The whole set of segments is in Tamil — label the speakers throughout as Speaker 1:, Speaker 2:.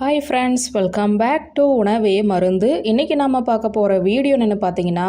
Speaker 1: Hi friends welcome back to உணவே மருந்து. இன்றைக்கி நம்ம பார்க்க போகிற வீடியோன்னு பார்த்தீங்கன்னா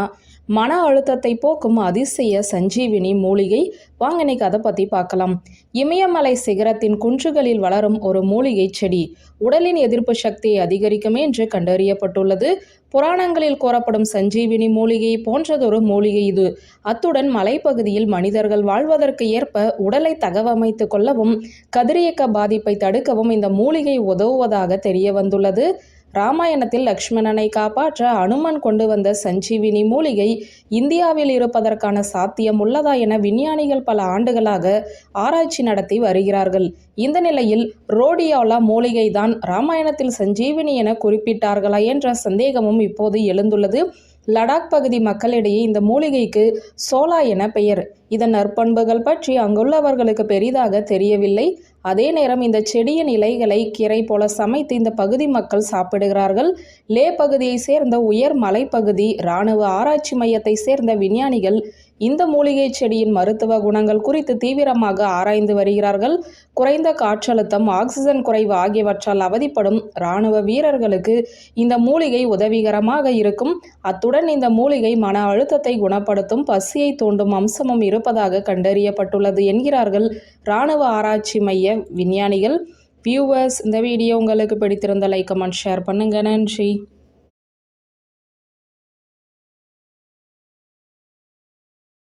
Speaker 1: மன அழுத்தத்தை போக்கும் அதிசய சஞ்சீவினி மூலிகை. வாங்க இன்னைக்கு அதை பற்றி பார்க்கலாம். இமயமலை சிகரத்தின் குன்றுகளில் வளரும் ஒரு மூலிகை செடி. உடலின் எதிர்ப்பு சக்தியை அதிகரிக்கும் என்று கண்டறியப்பட்டுள்ளது. புராணங்களில் கூறப்படும் சஞ்சீவினி மூலிகை போன்றதொரு மூலிகை இது. அத்துடன் மலைப்பகுதியில் மனிதர்கள் வாழ்வதற்கு ஏற்ப உடலை தகவமைத்துக் கொள்ளவும் கதிரியக்க பாதிப்பை தடுக்கவும் இந்த மூலிகை உதவுவதாக தெரிய வந்துள்ளது. ராமாயணத்தில் லக்ஷ்மணனை காப்பாற்ற அனுமன் கொண்டு வந்த சஞ்சீவினி மூலிகை இந்தியாவில் இருப்பதற்கான சாத்தியம் உள்ளதா என விஞ்ஞானிகள் பல ஆண்டுகளாக ஆராய்ச்சி நடத்தி வருகிறார்கள். இந்த நிலையில் ரோடியோலா மூலிகை தான் ராமாயணத்தில் சஞ்சீவினி என குறிப்பிட்டார்களா என்ற சந்தேகமும் இப்போது எழுந்துள்ளது. லடாக் பகுதி மக்களிடையே இந்த மூலிகைக்கு சோலா என பெயர். இதன் நற்பண்புகள் பற்றி அங்குள்ளவர்களுக்கு பெரிதாக தெரியவில்லை. அதே நேரம் இந்த செடியின் இலைகளை கீரை போல சமைத்து இந்த பகுதி மக்கள் சாப்பிடுகிறார்கள். லே பகுதியை சேர்ந்த உயர் மலைப்பகுதி இராணுவ ஆராய்ச்சி மையத்தை சேர்ந்த விஞ்ஞானிகள் இந்த மூலிகை செடியின் மருத்துவ குணங்கள் குறித்து தீவிரமாக ஆராய்ந்து வருகிறார்கள். குறைந்த காற்றழுத்தம் ஆக்சிஜன் குறைவு ஆகியவற்றால் அவதிப்படும் இராணுவ வீரர்களுக்கு இந்த மூலிகை உதவிகரமாக இருக்கும். அத்துடன் இந்த மூலிகை மன அழுத்தத்தை குணப்படுத்தும் பசியை தூண்டும் அம்சமும் இருப்பதாக கண்டறியப்பட்டுள்ளது என்கிறார்கள் இராணுவ ஆராய்ச்சி மைய விஞ்ஞானிகள். வியூவர்ஸ் இந்த வீடியோ உங்களுக்கு பிடித்திருந்த லைக் கமெண்ட் ஷேர் பண்ணுங்க. நன்றி.